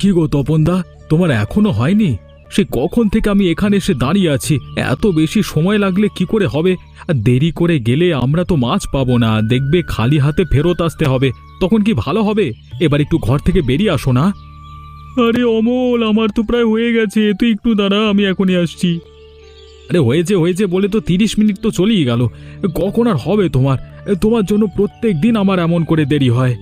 কি গো তপনদা, তোমার এখনও হয়নি? সে কখন থেকে আমি এখানে এসে দাঁড়িয়ে আছি? এত বেশি সময় লাগলে কি করে হবে? আর দেরি করে গেলে আমরা তো মাছ পাবো না, দেখবে খালি হাতে ফেরত আসতে হবে। তখন কি ভালো হবে? এবার একটু ঘর থেকে বেরিয়ে আসো না। আরে অমল, আমার তো প্রায় হয়ে গেছে, তুই একটু দাঁড়া, আমি এখনই আসছি। আরে হয়েছে হয়েছে বলে তো তিরিশ মিনিট তো চলেই গেল। কখন আর হবে তোমার? তোমার জন্য প্রত্যেক দিন আমার এমন করে দেরি হয়।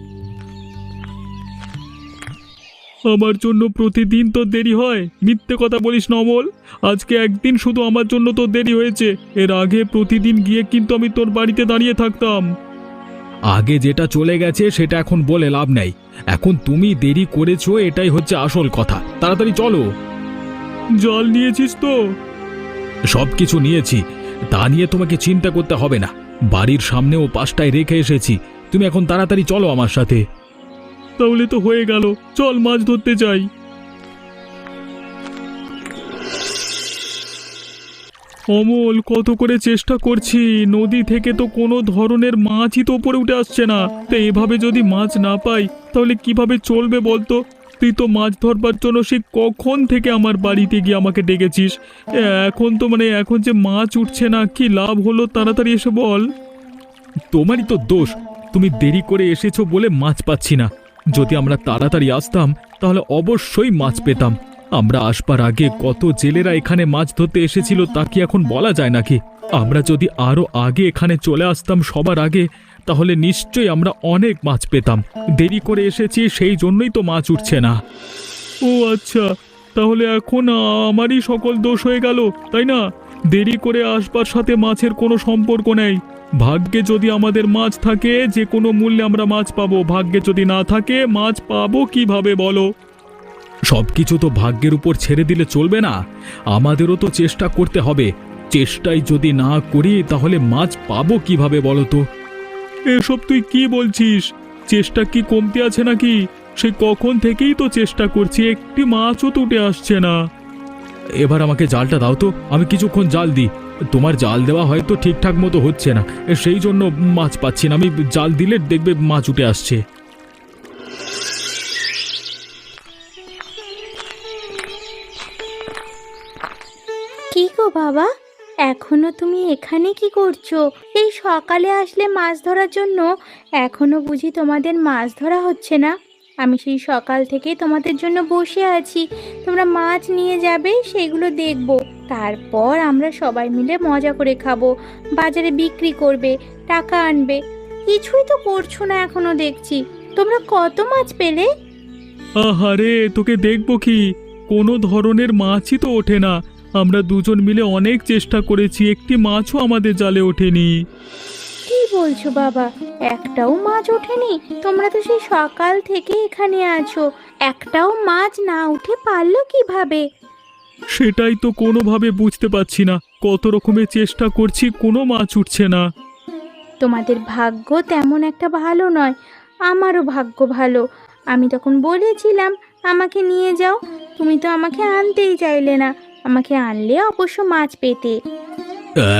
আমার জন্য প্রতিদিন তো দেরি হয়। মিথ্যে কথা বলিস না অমল। আজকে একদিন শুধু আমার জন্য তো দেরি হয়েছে। এর আগে প্রতিদিন গিয়ে কিন্তু আমি তোর বাড়িতে দাঁড়িয়ে থাকতাম। আগে যেটা চলে গেছে সেটা এখন বলে লাভ নেই। এখন তুমি দেরি করেছ এটাই হচ্ছে আসল কথা। তাড়াতাড়ি চলো। জল নিয়েছিস তো? সব কিছু নিয়েছি। তা নিয়ে তোমাকে চিন্তা করতে হবে না। বাড়ির সামনে ও পাশটায় রেখে এসেছি। তুমি এখন তাড়াতাড়ি চলো আমার সাথে। তাহলে তো হয়ে গেল। চল মাছ ধরতে যাই। অমল, কত করে চেষ্টা করছি। নদী থেকে তো কোনো ধরনের মাছই তো উপরে উঠে আসছে না। তো এভাবে যদি মাছ না পাই, তাহলে কীভাবে চলবে বলতো? তুই তো মাছ ধরবার জন্য সে কখন থেকে আমার বাড়িতে গিয়ে আমাকে ডেকেছিস? এখন তো মানে এখন যে মাছ উঠছে না, কি লাভ হলো তাড়াতাড়ি এসে বল। তোমারই তো দোষ। তুমি দেরি করে এসেছ বলে মাছ পাচ্ছি না। যদি আমরা তাড়াতাড়ি আসতাম, তাহলে অবশ্যই মাছ পেতাম। আমরা আসবার আগে কত জেলেরা এখানে মাছ ধরতে এসেছিল তা কি এখন বলা যায় নাকি? আমরা যদি আরও আগে এখানে চলে আসতাম সবার আগে, তাহলে নিশ্চয়ই আমরা অনেক মাছ পেতাম। দেরি করে এসেছি, সেই জন্যই তো মাছ উঠছে না। ও আচ্ছা তাহলে এখন আমারই সকল দোষ হয়ে গেল, তাই না? দেরি করে আসবার সাথে মাছের কোনো সম্পর্ক নেই। ভাগ্যে যদি আমাদের মাছ থাকে, যে কোনো মূল্যে আমরা মাছ পাবো। ভাগ্যে যদি না থাকে, মাছ পাবো কীভাবে বলো? সব কিছু তো ভাগ্যের উপর ছেড়ে দিলে চলবে না। আমাদেরও তো চেষ্টা করতে হবে। চেষ্টাই যদি না করি, তাহলে মাছ পাবো কীভাবে বলো তো? এসব তুই কি বলছিস? চেষ্টা কি কমতে আছে নাকি? সে কখন থেকেই তো চেষ্টা করছি, একটি মাছও তো উঠে আসছে না। এবার আমাকে জালটা দাও তো, আমি কিছুক্ষণ জাল দিই। তোমার জাল দেওয়া হয়তো ঠিকঠাক মতো হচ্ছে না। সেই জন্য মাছ পাচ্ছি না। আমি জাল দিলে দেখবে মাছ উঠে আসছে। কি গো বাবা? এখনও তুমি এখানে কি করছ? এই সকালে আসলে মাছ ধরার জন্য এখনও বুঝি তোমাদের মাছ ধরা হচ্ছে না। আমি সেই সকাল থেকে তোমাদের জন্য বসে আছি। তোমরা মাছ নিয়ে যাবে, সেগুলো দেখব। তারপর আমরা সবাই মিলে মজা করে খাব বাজারে বিক্রি করবে টাকা আনবে। কিছুই তো করছ না এখনও দেখছি। তোমরা কত মাছ পেলে? আহারে তোকে দেখব কি? কোনো ধরনের মাছই তো ওঠে না। আমরা দুজন মিলে অনেক চেষ্টা করেছি একটি মাছও আমাদের জালে ওঠেনি। কি বলছো বাবা? একটাও মাছ ওঠেনি? তোমরা তো সেই সকাল থেকে এখানে আছো। একটাও মাছ না উঠে পারল কীভাবে? সেটাই তো কোনোভাবে বুঝতে পারছি না। কত রকমের চেষ্টা করছি কোনো মাছ উঠছে না। তোমাদের ভাগ্য তেমন একটা ভালো নয় আমারও ভাগ্য ভালো। আমি তখন বলেছিলাম আমাকে নিয়ে যাও তুমি তো আমাকে আনতেই চাইলে না আমাকে আনলে অবশ্য মাছ পেতে।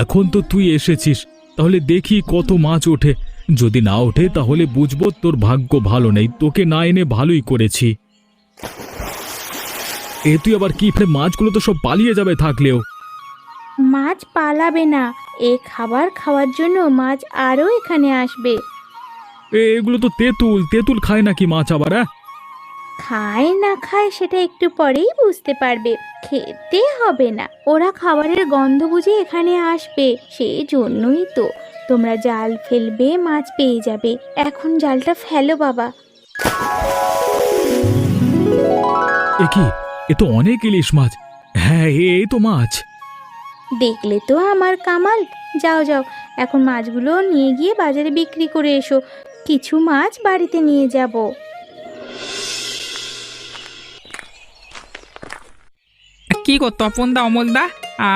এখন তো তুই এসেছিস তাহলে দেখি কত মাছ ওঠে। যদি না ওঠে তাহলে বুঝব তোর ভাগ্য ভালো নেই তোকে না এনে ভালোই করেছি। এ তুই আবার কি ফেলে মাছগুলো তো সব পালিয়ে যাবে থাকলেও। মাছ পালাবে না। এ খাবার খাওয়ার জন্য মাছ আরও এখানে আসবে। এ এগুলো তো তেঁতুল তেঁতুল খায় নাকি মাছ আবার হ্যাঁ? খায় না খায় সেটা একটু পরেই বুঝতে পারবে। খেতে হবে না। ওরা খাবারের গন্ধ বুঝে এখানে আসবে সেই জন্যই তো। তোমরা জাল ফেলবে মাছ পেয়ে যাবে। এখন জালটা ফেলো বাবা। এ কি? এ তো অনেক ইলিশ মাছ। হ্যাঁ এই তো মাছ। দেখলে তো আমার কামাল। যাও যাও এখন মাছগুলো নিয়ে গিয়ে বাজারে বিক্রি করে এসো। কিছু মাছ বাড়িতে নিয়ে যাব। কি গো তপনদা অমলদা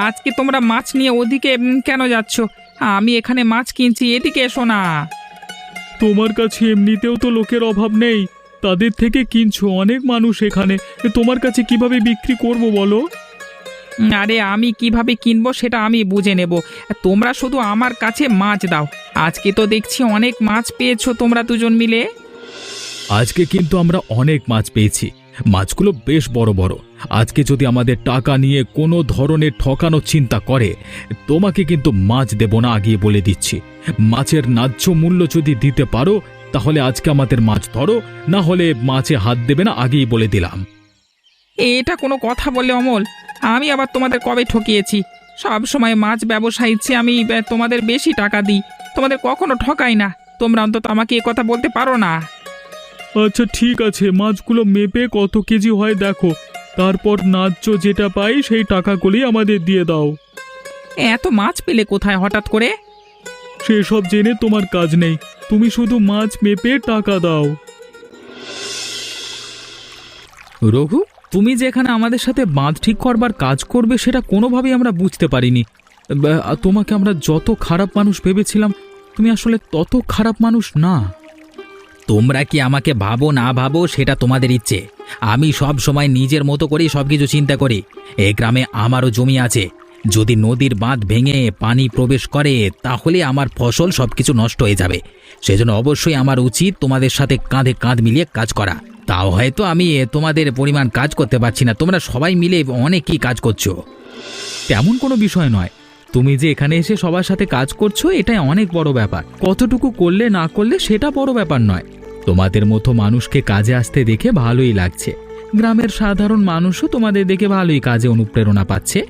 আজকে তোমরা মাছ নিয়ে ওদিকে উম, কেন যাচ্ছ? আমি এখানে মাছ কিনছি এদিকে এসো না। তোমার কাছে এমনিতেও তো লোকের অভাব নেই। তাদের থেকে কিনছো? অনেক মানুষ এখানে। তোমার কাছে কীভাবে বিক্রি করব বলো? আরে আমি কীভাবে কিনবো সেটা আমি বুঝে নেব। তোমরা শুধু আমার কাছে মাছ দাও। আজকে তো দেখছি অনেক মাছ পেয়েছ তোমরা দুজন মিলে। আজকে কিন্তু আমরা অনেক মাছ পেয়েছি। মাছগুলো বেশ বড় বড়। আজকে যদি আমাদের টাকা নিয়ে কোনো ধরনের ঠকানোর চিন্তা করে তোমাকে কিন্তু মাছ দেব না আগিয়ে বলে দিচ্ছি। মাছের ন্যায্য মূল্য যদি দিতে পারো তাহলে আজকে আমাদের মাছ ধরো না হলে মাছে হাত দেবে না আগেই বলে দিলাম। এটা কোনো কথা বললে অমল। আমি আবার তোমাদের কবে ঠকিয়েছি? সব সময় মাছ ব্যবসায়ী চেয়ে আমি তোমাদের বেশি টাকা দিই। তোমাদের কখনো ঠকাই না। তোমরা অন্তত আমাকে এ কথা বলতে পারো না। আচ্ছা ঠিক আছে। মাছগুলো মেপে কত কেজি হয় দেখো। তারপর ন্যায্য যেটা পাই সেই টাকাগুলি আমাদের দিয়ে দাও। এত মাছ পেলে কোথায় হঠাৎ করে? সেসব জেনে তোমার কাজ নেই। তুমি শুধু মাছ মেপে টাকা দাও। রঘু, তুমি যে এখানে আমাদের সাথে বাঁধ ঠিক করবার কাজ করবে সেটা কোনোভাবেই আমরা বুঝতে পারিনি। তোমাকে আমরা যত খারাপ মানুষ ভেবেছিলাম, তুমি আসলে তত খারাপ মানুষ না। তোমরা কি আমাকে ভাবো না ভাবো, সেটা তোমাদের ইচ্ছে। আমি সব সময় নিজের মতো করেই সব কিছু চিন্তা করি। এ গ্রামে আমারও জমি আছে। যদি নদীর বাঁধ ভেঙে পানি প্রবেশ করে, তাহলে আমার ফসল সব কিছু নষ্ট হয়ে যাবে। সেজন্য অবশ্যই আমার উচিত তোমাদের সাথে কাঁধে কাঁধ মিলিয়ে কাজ করা। তাও হয়তো আমি তোমাদের পরিমাণ কাজ করতে পারছি না। তোমরা সবাই মিলে অনেকই কাজ করছ। তেমন কোনো বিষয় নয়। তুমি যে এখানে এসে সবার সাথে কাজ করছ, এটাই অনেক বড় ব্যাপার। কতটুকু করলে না করলে সেটা বড় ব্যাপার নয়। তোমাদের মতো মানুষকে কাজে আসতে দেখে ভালোই লাগছে। গ্রামের সাধারণ মানুষও তোমাদের দেখে ভালোই কাজে অনুপ্রেরণা পাচ্ছে।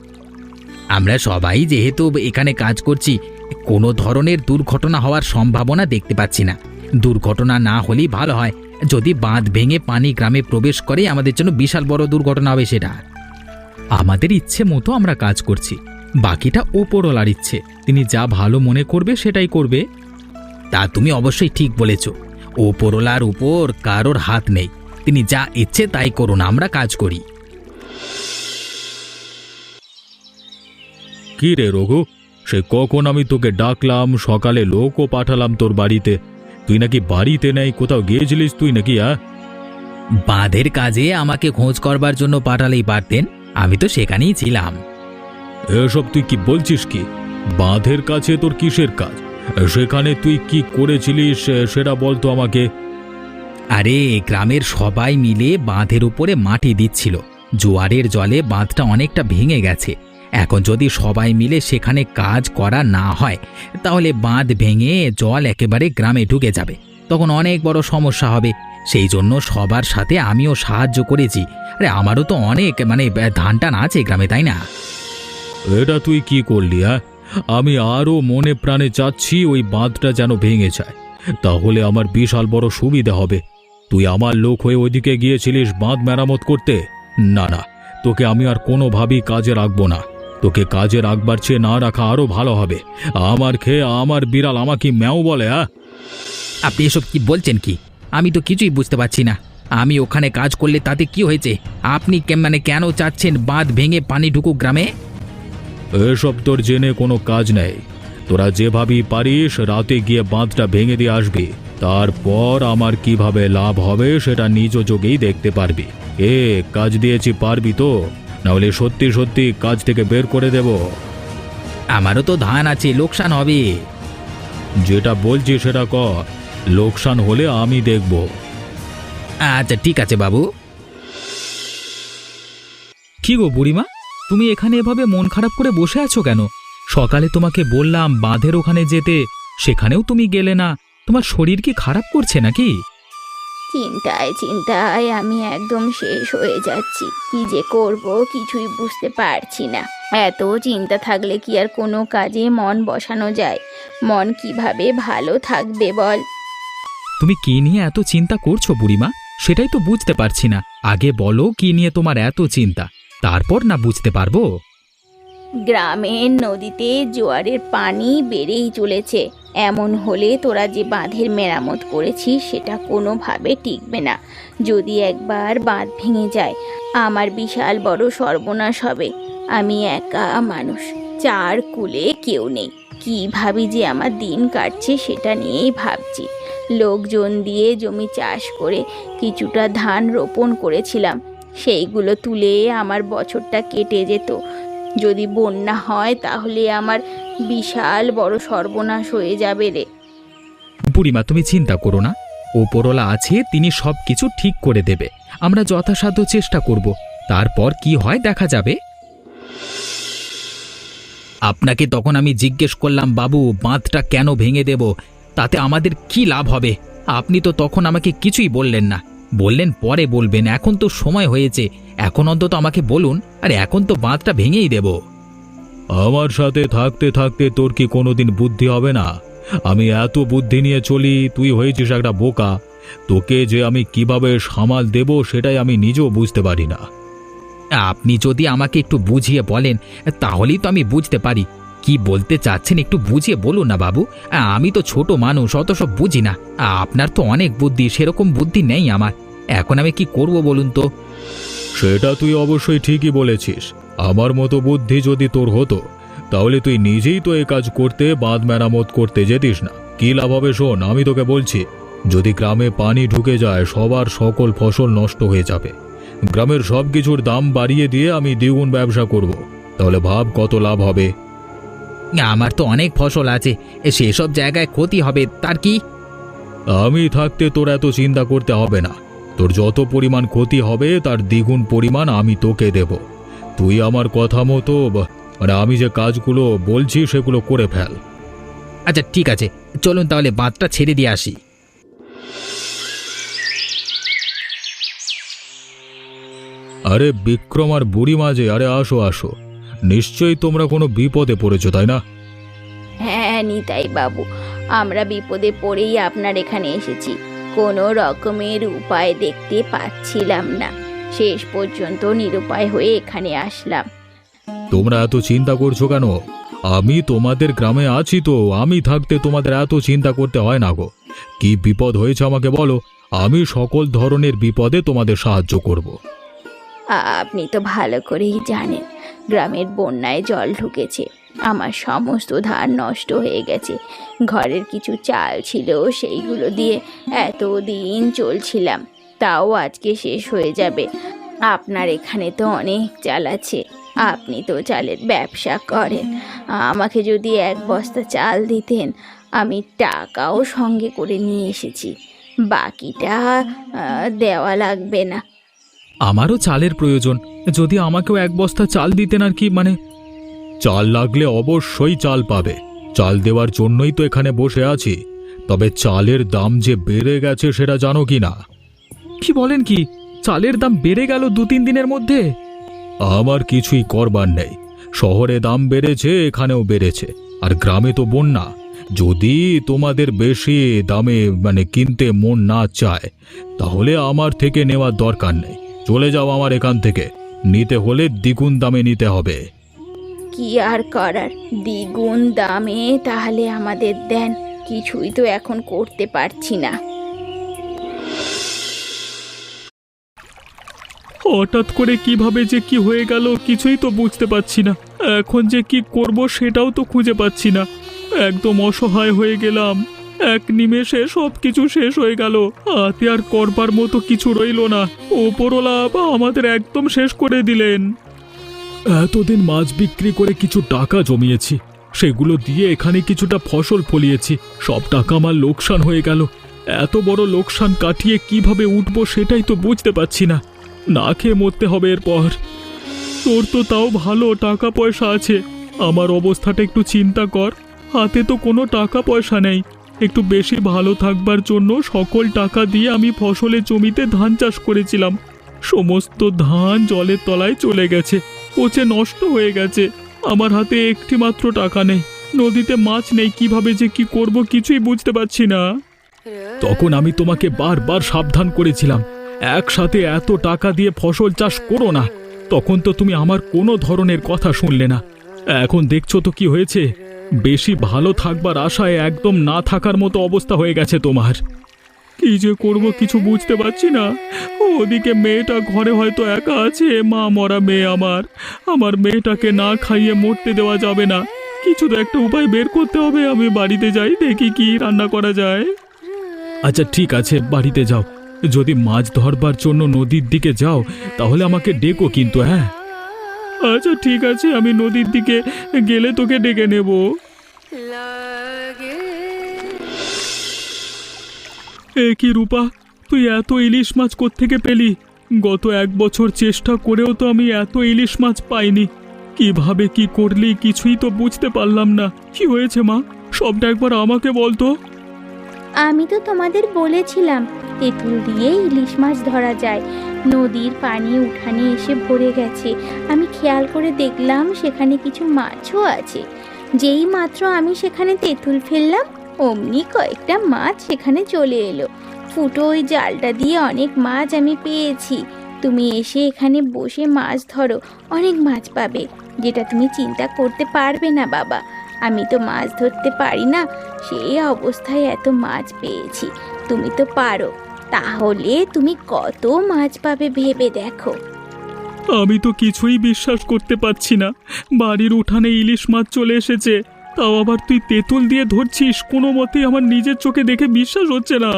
আমরা সবাই যেহেতু এখানে কাজ করছি কোনো ধরনের দুর্ঘটনা হওয়ার সম্ভাবনা দেখতে পাচ্ছি না। দুর্ঘটনা না হলেই ভালো হয়। যদি বাঁধ ভেঙে পানি গ্রামে প্রবেশ করে, আমাদের জন্য বিশাল বড় দুর্ঘটনা হবে সেটা। আমাদের ইচ্ছে মতো আমরা কাজ করছি। বাকিটা ওপরওয়ালার ইচ্ছে। তিনি যা ভালো মনে করবে সেটাই করবে। তা তুমি অবশ্যই ঠিক বলেছ। ওপরওয়ালার উপর কারোর হাত নেই। তিনি যা ইচ্ছে তাই করুন, আমরা কাজ করি। কি রে রঘু? সে কখন আমি তোকে ডাকলাম সকালে লোকও পাঠালাম তোর বাড়িতে। তুই নাকি বাড়িতে নেই কোথাও গিয়েছিলিস তুই নাকি হ্যাঁ? বাঁধের কাজে আমাকে খোঁজ করবার জন্য পাঠালেই পারতেন আমি তো সেখানেই ছিলাম। এসব তুই কি বলছিস কি? বাঁধের কাছে তোর কিসের কাজ? সেখানে তুই কি করেছিলিস সেটা বলতো আমাকে। আরে গ্রামের সবাই মিলে বাঁধের উপরে মাটি দিচ্ছিল। জোয়ারের জলে বাঁধটা অনেকটা ভেঙে গেছে। এখন যদি সবাই মিলে সেখানে কাজ করা না হয়, তাহলে বাঁধ ভেঙে জল একেবারে গ্রামে ঢুকে যাবে। তখন অনেক বড় সমস্যা হবে। সেই জন্য সবার সাথে আমিও সাহায্য করেছি। আরে, আমারও তো অনেক মানে ধান টান আছে গ্রামে, তাই না? এটা তুই কি করলি হ্যাঁ আমি আরও মনে প্রাণে চাচ্ছি ওই বাঁধটা যেন ভেঙে যায়। তাহলে আমার বিশাল বড় সুবিধা হবে। তুই আমার লোক হয়ে ওইদিকে গিয়েছিলিস বাঁধ মেরামত করতে? না না, তোকে আমি আর কোনোভাবেই কাজে রাখব না। তোকে কাজে রাখবার চেয়ে না রাখা আরও ভালো হবে। আমার খেয়ে আমার বিড়াল আমাকে ম্যাও বলে হ্যাঁ? আপনি এসব কি বলছেন কি? আমি তো কিছুই বুঝতে পারছি না। আমি ওখানে কাজ করলে তাতে কি হয়েছে? আপনি কে- মানে কেন চাচ্ছেন বাঁধ ভেঙে পানি ঢুকুক গ্রামে? এসব তোর জেনে কোনো কাজ নেই। তোরা যেভাবেই পারিস রাতে গিয়ে বাঁধটা ভেঙে দিয়ে আসবি। তারপর আমার কীভাবে লাভ হবে সেটা নিজ যোগেই দেখতে পারবি। এ কাজ দিয়েছি পারবি তো? নাহলে সত্যি সত্যি কাজ থেকে বের করে দেব। আমারও তো ধান আছে, লোকসান হবে। যেটা বলছি সেটা কর, লোকসান হলে আমি দেখব। আচ্ছা ঠিক আছে বাবু। কি গো বুড়িমা, তুমি এখানে এভাবে মন খারাপ করে বসে আছো কেন? সকালে তোমাকে বললাম বাঁধের ওখানে যেতে, সেখানেও তুমি গেলে না। তোমার শরীর কি খারাপ করছে নাকি? চিন্তায় চিন্তায় আমি একদম শেষ হয়ে যাচ্ছি। কি যে করব কিছুই বুঝতে পারছি না। এত চিন্তা থাকলে কি আর কোনো কাজে মন বসানো যায়? মন কীভাবে ভালো থাকবে বল? তুমি কি নিয়ে এত চিন্তা করছ বুড়িমা? সেটাই তো বুঝতে পারছি না। আগে বলো কি নিয়ে তোমার এত চিন্তা। তারপর না বুঝতে পারব? গ্রামের নদীতে জোয়ারের পানি বেড়েই চলেছে। এমন হলে তোরা যে বাঁধের মেরামত করেছিস, সেটা কোনোভাবে টিকবে না। যদি একবার বাঁধ ভেঙে যায়, আমার বিশাল বড় সর্বনাশ হবে। আমি একা মানুষ, চার কুলে কেউ নেই। কীভাবে যে আমার দিন কাটছে সেটা নিয়েই ভাবছি। লোকজন দিয়ে জমি চাষ করে কিছুটা ধান রোপণ করেছিলাম। সেইগুলো তুলে আমার বছরটা কেটে যেত। যদি বন্যা হয়, তাহলে আমার বিশাল বড় সর্বনাশ হয়ে যাবে রে। বুড়িমা, তুমি চিন্তা করো না। ওপরওয়ালা আছে, তিনি সব কিছু ঠিক করে দেবে। আমরা যথাসাধ্য চেষ্টা করব। তারপর কি হয় দেখা যাবে। আপনাকে তখন আমি জিজ্ঞেস করলাম, বাবু, বাঁধটা কেন ভেঙে দেব? তাতে আমাদের কি লাভ হবে? আপনি তো তখন আমাকে কিছুই বললেন না। বললেন পরে বলবেন এখন তো সময় হয়েছে। এখন অন্তত আমাকে বলুন আর এখন তো বাঁধটা ভেঙেই দেব। আমার সাথে থাকতে থাকতে তোর কি কোনোদিন বুদ্ধি হবে না? আমি এত বুদ্ধি নিয়ে চলি তুই হয়েছিস একটা বোকা। তোকে যে আমি কীভাবে সামাল দেব সেটাই আমি নিজেও বুঝতে পারি না। আপনি যদি আমাকে একটু বুঝিয়ে বলেন তাহলেই তো আমি বুঝতে পারি। কি বলতে চাচ্ছেন একটু বুঝিয়ে বলুন না বাবু। আমি তো ছোট মানুষ, অত সব বুঝি না। আপনার তো অনেক বুদ্ধি, সেরকম বুদ্ধি নেই আমার। এখন আমি কি করব বলুন তো? সেটা তুই অবশ্যই ঠিকই বলেছিস। আমার মতো বুদ্ধি যদি তোর হতো, তাহলে তুই নিজেই তো এ কাজ করতে, বাঁধ মেরামত করতে যেতিস না। কি লাভ হবে শোন, আমি তোকে বলছি, যদি গ্রামে পানি ঢুকে যায়, সবার সকল ফসল নষ্ট হয়ে যাবে। গ্রামের সব কিছুর দাম বাড়িয়ে দিয়ে আমি দ্বিগুণ ব্যবসা করব। তাহলে ভাব কত লাভ হবে। আমার তো অনেক ফসল আছে সেসব জায়গায় ক্ষতি হবে তার কি? আমি থাকতে তোর এত চিন্তা করতে হবে না। তোর যত পরিমাণ ক্ষতি হবে তার দ্বিগুণ পরিমাণ আমি তোকে দেব। তুই আমার কথা মতো মানে আমি যে কাজগুলো বলছি সেগুলো করে ফেল। আচ্ছা ঠিক আছে। চলুন তাহলে বাঁধটা ছেড়ে দিয়ে আসি। আরে বিক্রম আর বুড়ি মাঝে আরে আসো আসো। নিশ্চয়ই তোমরা কোনো বিপদে পড়েছো তাই না? হ্যাঁ নিতাই বাবু আমরা বিপদে পড়েই আপনার এখানে এসেছি। কোনো রকমের উপায় দেখতে পাচ্ছিলাম না। শেষ পর্যন্ত নিরুপায় হয়ে এখানে আসলাম। তোমরা এত চিন্তা করছ কেন? আমি তোমাদের গ্রামে আছি তো আমি থাকতে তোমাদের এত চিন্তা করতে হয় না গো। কি বিপদ হয়েছে আমাকে বলো আমি সকল ধরনের বিপদে তোমাদের সাহায্য করব। আপনি তো ভালো করেই জানেন। গ্রামের বন্যায় জল ঢুকেছে। আমার সমস্ত ধান নষ্ট হয়ে গেছে। ঘরের কিছু চাল ছিল, সেইগুলো দিয়ে এত দিন চলছিলাম। তাও আজকে শেষ হয়ে যাবে। আপনার এখানে তো অনেক চাল আছে। আপনি তো চালের ব্যবসা করেন। আমাকে যদি এক বস্তা চাল দিতেন, আমি টাকাও সঙ্গে করে নিয়ে এসেছি। বাকিটা দেওয়া লাগবে না। আমারও চালের প্রয়োজন। যদি আমাকেও এক বস্তা চাল দিতেন আর কি মানে? চাল লাগলে অবশ্যই চাল পাবে। চাল দেওয়ার জন্যই তো এখানে বসে আছি। তবে চালের দাম যে বেড়ে গেছে সেটা জানো কি না? কি বলেন কি? চালের দাম বেড়ে গেল দু তিন দিনের মধ্যে? আমার কিছুই করবার নেই। শহরে দাম বেড়েছে এখানেও বেড়েছে। আর গ্রামে তো বন্যা। যদি তোমাদের বেশি দামে মানে কিনতে মন না চায় তাহলে আমার থেকে নেওয়ার দরকার নেই। চলে যাও আমার এখান থেকে। নিতে হলে দ্বিগুণ দামে নিতে হবে। কি আর করার? দ্বিগুণ দামে তাহলে আমাদের দেন। কিছুই তো এখন করতে পারছি না। হঠাৎ করে কীভাবে যে কি হয়ে গেল কিছুই তো বুঝতে পারছি না। এখন যে কি করব সেটাও তো খুঁজে পাচ্ছি না। একদম অসহায় হয়ে গেলাম। এক নিমেষে সব কিছু শেষ হয়ে গেল। হাতে আর করবার মতো কিছু রইল না। ওপরওয়ালা আমাদের একদম শেষ করে দিলেন। এতদিন মাছ বিক্রি করে কিছু টাকা জমিয়েছি। সেগুলো দিয়ে এখানে কিছুটা ফসল ফলিয়েছি। সব টাকা আমার লোকসান হয়ে গেল। এত বড় লোকসান কাটিয়ে কীভাবে উঠব সেটাই তো বুঝতে পারছি না। না খেয়ে মরতে হবে এরপর। তোর তো তাও ভালো টাকা পয়সা আছে। আমার অবস্থাটা একটু চিন্তা কর। হাতে তো কোনো টাকা পয়সা নেই। একটু বেশি ভালো থাকবার জন্য সকল টাকা দিয়ে আমি ফসলের জমিতে ধান চাষ করেছিলাম। সমস্ত ধান জলের তলায় চলে গেছে, পচে নষ্ট হয়ে গেছে। আমার হাতে একটি মাত্র টাকা নেই, নদীতে মাছ নেই, কীভাবে যে কি করব কিছুই বুঝতে পারছি না। তখন আমি তোমাকে বারবার সাবধান করেছিলাম, একসাথে এত টাকা দিয়ে ফসল চাষ করো না। তখন তো তুমি আমার কোনো ধরনের কথা শুনলে না। এখন দেখছ তো কি হয়েছে? বেশি ভালো থাকবার আশায় একদম না থাকার মতো অবস্থা হয়ে গেছে তোমার। কি যে করব কিছু বুঝতে পারছি না। ওদিকে মেয়েটা ঘরে হয়তো একা আছে, মা মরা মেয়ে আমার। আমার মেয়েটাকে না খাইয়ে মরতে দেওয়া যাবে না। কিছু তো একটা উপায় বের করতে হবে, আমি বাড়িতে যাই, দেখি কি রান্না করা যায়। আচ্ছা ঠিক আছে, বাড়িতে যাও। যদি মাছ ধরবার জন্য নদীর দিকে যাও, তাহলে আমাকে ডেকো কিন্তু হ্যাঁ? আচ্ছা ঠিক আছে আমি নদীর দিকে গেলে তোকে ডেকে নেব। এ কি রূপা তুই এত ইলিশ মাছ কোত্থেকে পেলি? গত এক বছর চেষ্টা করেও তো আমি এত ইলিশ মাছ পাইনি। কীভাবে কি করলি কিছুই তো বুঝতে পারলাম না। কি হয়েছে মা? সবটা একবার আমাকে বলতো। আমি তো তোমাদের বলেছিলাম তেঁতুল দিয়ে ইলিশ মাছ ধরা যায়। নদীর পানি উঠানে এসে ভরে গেছে। আমি খেয়াল করে দেখলাম সেখানে কিছু মাছও আছে। যেই মাত্র আমি সেখানে তেঁতুল ফেললাম, অমনি কয়েকটা মাছ সেখানে চলে এলো। ফুটো ওই জালটা দিয়ে অনেক মাছ আমি পেয়েছি। তুমি এসে এখানে বসে মাছ ধরো, অনেক মাছ পাবে। যেটা তুমি চিন্তা করতে পারবে না, বাবা। আমি তো মাছ ধরতে পারি না, সেই অবস্থায় এত মাছ পেয়েছি। তুমি তো পারো। তাহলে তুমি কত মাছ পাবে ভেবে দেখো। আমি তো কিছুই বিশ্বাস করতে পারছি না। বাড়ির উঠানে ইলিশ মাছ চলে এসেছে। তাও আবার তুই তেঁতুল দিয়ে ধরছিস। কোনো মতেই আমার নিজের চোখে দেখে বিশ্বাস হচ্ছে না।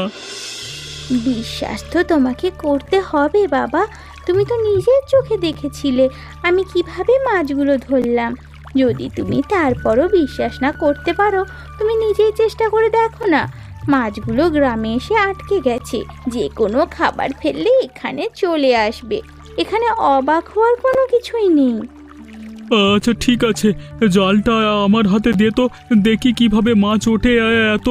বিশ্বাস তো তোমাকে করতে হবে বাবা। তুমি তো নিজের চোখে দেখেছিলে। আমি কীভাবে মাছগুলো ধরলাম? যদি তুমি তারপরও বিশ্বাস না করতে পারো তুমি নিজেই চেষ্টা করে দেখো না। মাছগুলো গ্রামে এসে আটকে গেছে। যে কোনো খাবার ফেললে এখানে চলে আসবে। এখানে অবাক হওয়ার কোনো কিছুই নেই। আচ্ছা ঠিক আছে। জালটা আমার হাতে দে তো দেখি কীভাবে মাছ ওঠে এত।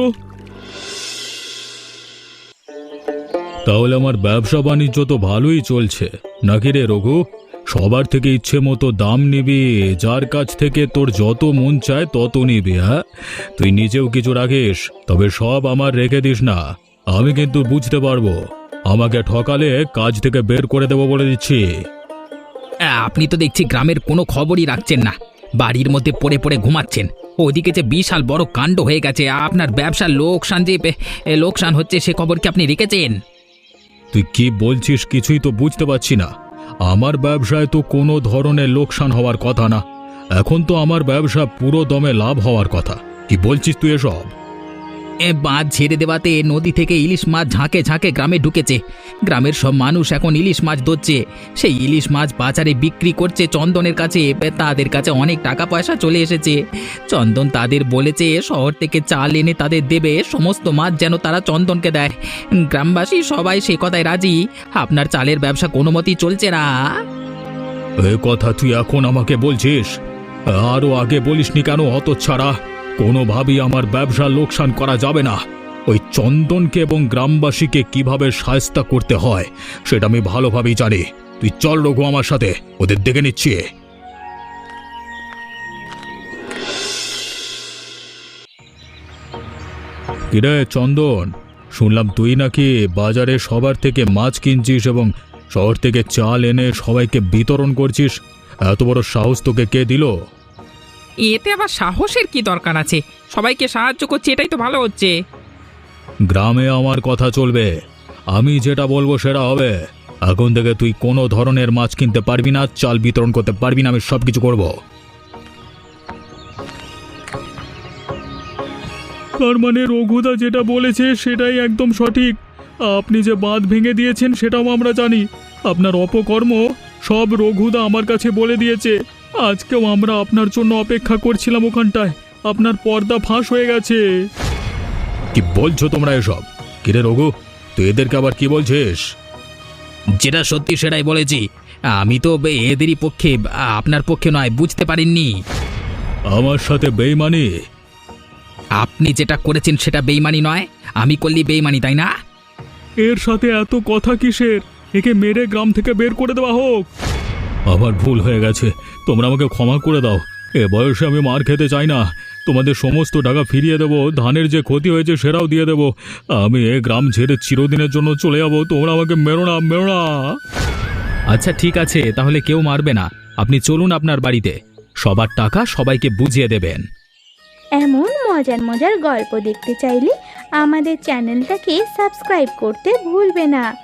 তাহলে আমার ব্যবসা বাণিজ্য তো ভালোই চলছে। নাকি রে রঘু? সবার থেকে ইচ্ছে মতো দাম নিবি যার কাছ থেকে তোর যত মন চায় তত নিবি হ্যাঁ? তুই নিজেও কিছু রাখিস তবে সব আমার রেখে দিস না। আমি কিন্তু বুঝতে পারব। আমাকে ঠকালে কাজ থেকে বের করে দেবো বলে দিচ্ছি। আপনি তো দেখছি গ্রামের কোনো খবরই রাখছেন না। বাড়ির মধ্যে পড়ে পড়ে ঘুমাচ্ছেন। ওদিকে যে বিশাল বড় কাণ্ড হয়ে গেছে আপনার ব্যবসার লোকসান যে এ, লোকসান হচ্ছে সে খবর কি আপনি রেখেছেন? তুই কি বলছিস কিছুই তো বুঝতে পারছি না। আমার ব্যবসায় তো কোনো ধরনের লোকসান হওয়ার কথা না। এখন তো আমার ব্যবসা পুরো দমে লাভ হওয়ার কথা। কি বলছিস তুই এসব? এ বাঁধ ছেড়ে দেওয়াতে নদী থেকে ইলিশ মাছ ঝাঁকে ঝাঁকে গ্রামে ঢুকেছে। গ্রামের সব মানুষ এখন ইলিশ মাছ ধরছে। সেই ইলিশ মাছ বাজারে বিক্রি করছে চন্দনের কাছে। তাদের কাছে অনেক টাকা পয়সা চলে এসেছে। চন্দন তাদের বলেছে, শহর থেকে চাল এনে তাদের দেবে। সমস্ত মাছ যেন তারা চন্দনকে দেয়। গ্রামবাসী সবাই সে কথায় রাজি। আপনার চালের ব্যবসা কোনো মতেই চলছে না। কথা তুই এখন আমাকে বলছিস? আরও আগে বলিসনি কেন অত ছাড়া? কোনোভাবেই আমার ব্যবসা লোকসান করা যাবে না। ওই চন্দনকে এবং গ্রামবাসীকে কীভাবে সায়স্তা করতে হয়, সেটা আমি ভালোভাবেই জানি। তুই চল রঘু আমার সাথে, ওদের দেখে নিচ্ছি। কিরে চন্দন, শুনলাম তুই নাকি বাজারে সবার থেকে মাছ কিনছিস এবং শহর থেকে চাল এনে সবাইকে বিতরণ করছিস। এত বড় সাহস তোকে কে দিল? এতে আবার সাহসের কি দরকার আছে? সবাইকে সাহায্য করছে এটাই তো ভালো হচ্ছে। গ্রামে আমার কথা চলবে। আমি যেটা বলব সেটা হবে। এখন থেকে তুই কোনো ধরনের মাছ কিনতে পারবি না চাল বিতরণ করতে পারবি না আমি সব কিছু করব। তার মানে রঘুদা যেটা বলেছে সেটাই একদম সঠিক। আপনি যে বাঁধ ভেঙে দিয়েছেন সেটাও আমরা জানি। আপনার অপকর্ম সব রঘুদা আমার কাছে বলে দিয়েছে। আজকেও আমরা আপনার জন্য অপেক্ষা করছিলাম ওখানটায়। আপনার পর্দা ফাঁস হয়ে গেছে। কি বলছো তোমরা এসব? কিরে রঘু তুই এদেরকে আবার কি বলছিস? যেটা সত্যি সেটাই বলেছি। আমি তো বে- এদেরই পক্ষে আপনার পক্ষে নয় বুঝতে পারেননি আমার সাথে বেইমানি? আপনি যেটা করেছেন সেটা বেইমানি নয় আমি করলি বেইমানি তাই না? এর সাথে এত কথা কিসের? একে মেরে গ্রাম থেকে বের করে দেওয়া হোক। আমার ভুল হয়ে গেছে। তোমরা আমাকে ক্ষমা করে দাও। এ বয়সে আমি মার খেতে চাই না। তোমাদের সমস্ত টাকা ফিরিয়ে দেবো ধানের যে ক্ষতি হয়েছে সেটাও দিয়ে দেবো। আমি এ গ্রাম ছেড়ে চিরদিনের জন্য চলে যাব। তোমরা আমাকে মেরো না মেরো না। আচ্ছা ঠিক আছে তাহলে কেউ মারবে না। আপনি চলুন আপনার বাড়িতে। সবার টাকা সবাইকে বুঝিয়ে দেবেন। এমন মজার মজার গল্প দেখতে চাইলে আমাদের চ্যানেলটাকে সাবস্ক্রাইব করতে ভুলবে না।